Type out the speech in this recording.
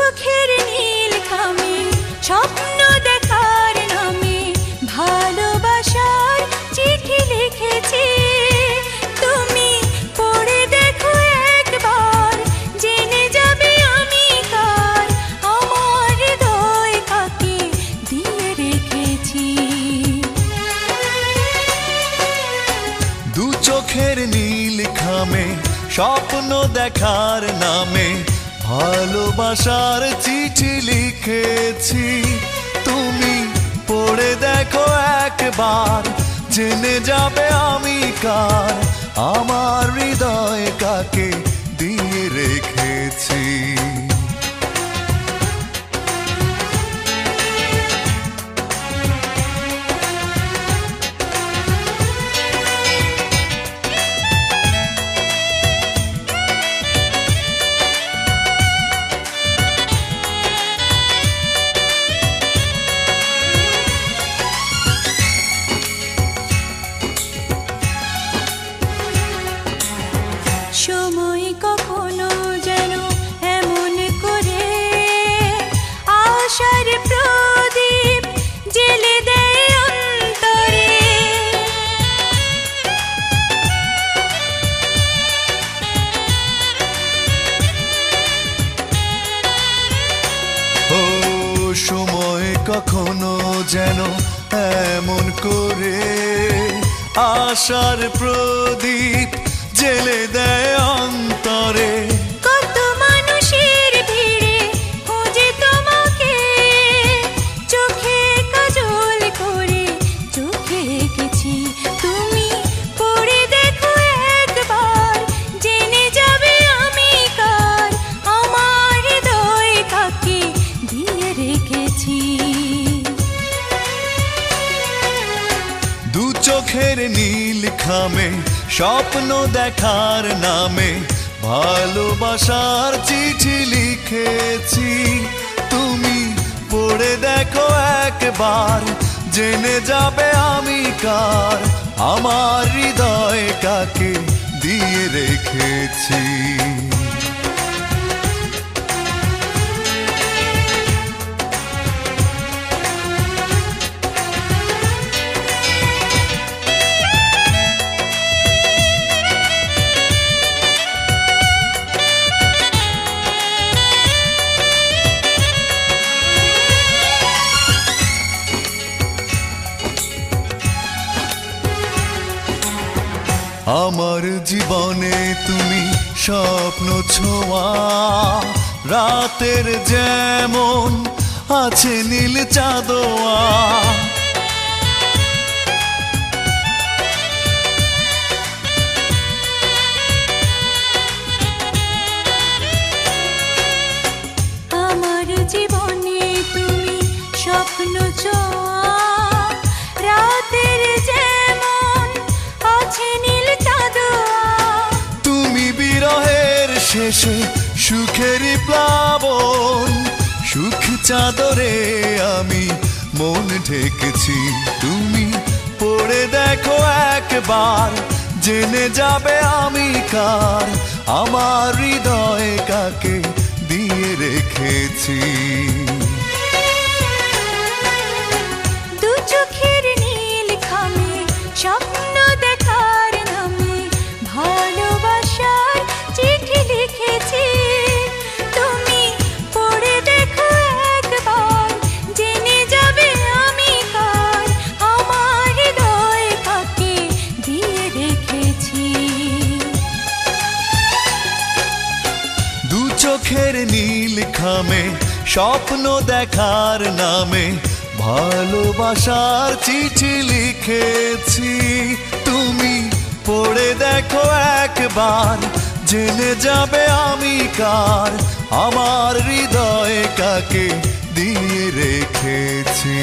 চোখের নীল খামে, স্বপ্ন দেখার নামে ভালোবাসার চিঠি লিখেছি। তুমি পড়ে দেখো একবার, জেনে যাবে আমি কার, আমার হৃদয় কাকে দিয়ে রেখেছি। দু চোখের নীল খামে, স্বপ্ন দেখার নামে ভালোবাসার চিঠি লিখেছি। তুমি পড়ে দেখো একবার জেনে যাবে আমি কার আমার হৃদয় কাকে সময় কখনো যেন এমন করে আশার প্রদীপ জেলে দেয় অন্তরে চোখের নীল খামে, স্বপ্ন দেখার নামে ভালোবাসার চিঠি লিখেছি। তুমি পড়ে দেখো একবার, জেনে যাবে আমি কার। আমার হৃদয় কাকে দিয়ে রেখেছি? আমার জীবনে তুমি স্বপ্ন ছোঁয়া। রাতের যেমন আছে নীল চাঁদোয়া। শেষে সুখের প্লাবন, সুখ চাদরে আমি মন ঢেকেছি। তুমি পড়ে দেখো একবার, জেনে যাবে আমি কার। আমার হৃদয় কাকে দিয়ে রেখেছি? চোখের নীল খামে, স্বপ্ন দেখার নামে ভালোবাসার চিঠি লিখেছি। তুমি পড়ে দেখো একবার, জেনে যাবে আমি কার। আমার হৃদয় কাকে দিয়ে রেখেছি?